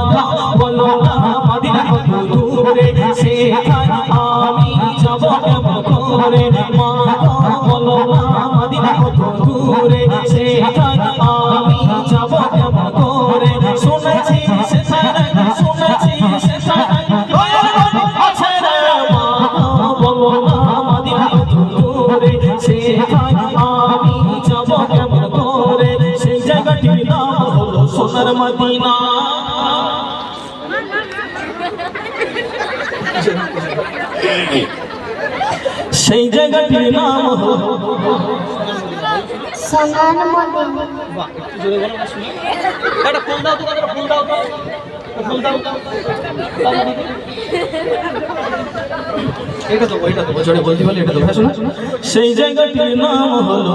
Oh. Medina সেই জায়গাটির নাম হলো সোনার মদিনা একটু জোরে বলো না শুনি। একটা ফুল দাও তো, একটা ফুল দাও তো। ফুল দাও। দাও না দিদি। এটা দেবো, এটা দেবো, জোরে বলতে পারলে এটা দেবো। সেই জায়গাটির নাম হলো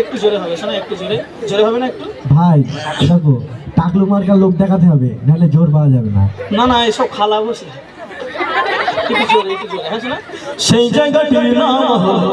একটু জোরে হবে শোনো একটু জোরে। জোরে হবে না একটু? ভাই দেখো টাকলু মার্কার লোক দেখাতে হবে নাহলে জোর পাওয়া যাবে না। না না এসব খালা বসে হ্যাঁ সেই জায়গাটির নাম হলো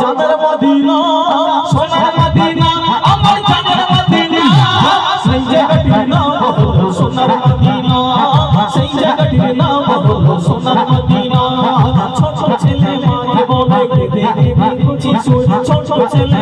জানের মদিনা, সোনার মদিনা, আমার জানার মদিনা। সেই জায়গাটির নাম হলো সোনার মদিনা। সেই জায়গাটির নাম হলো সোনার মদিনা। ছোট ছেলে মাকে বলে কেঁদে কুচি ছোট ছেলে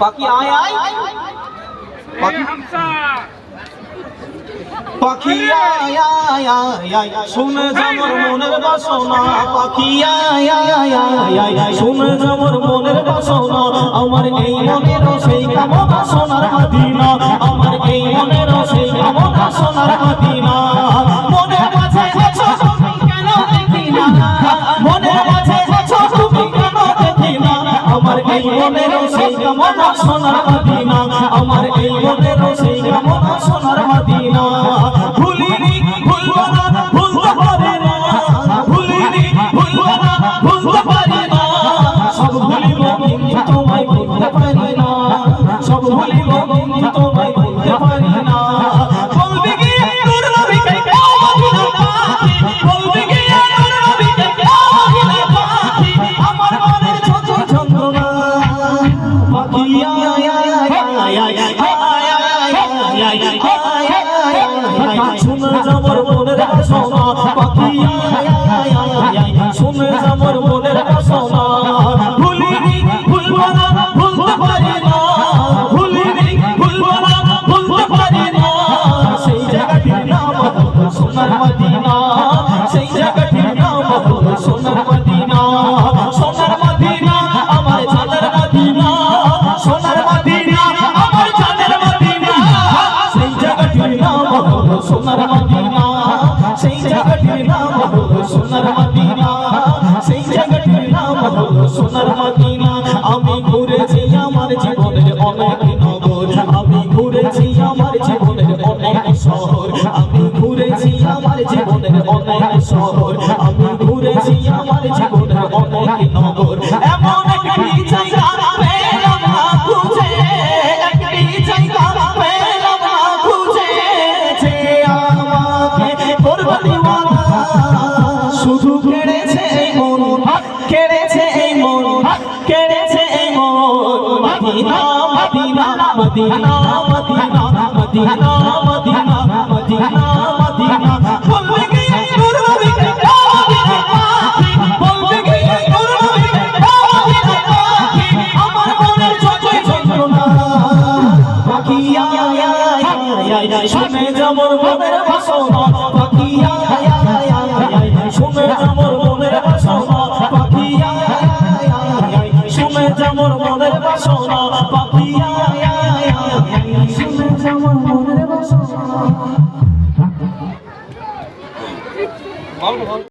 পাখি আয় আয়। পাখি পাখি আয় আয় আয় আয় শুনে যাবর মনের বাসনা পাখি আয় আয় আয় আয় আয়। শুনে যাবর মনের বাসনা আমার এই মনের সেই কামনা সোনার মদিনা আমার এই মনের সেই কামনা সোনার Medina Medina Medina Medina Medina Medina বলবে কি গুরু বলবে কি গুরু আমার মনের চোখে চন্দ্র না বাকি শুনে যেমন মনের ভাষণ বাকি শুনে যেমন মনের ভাষণ বাকি শুনে যেমন মনের ভাষণ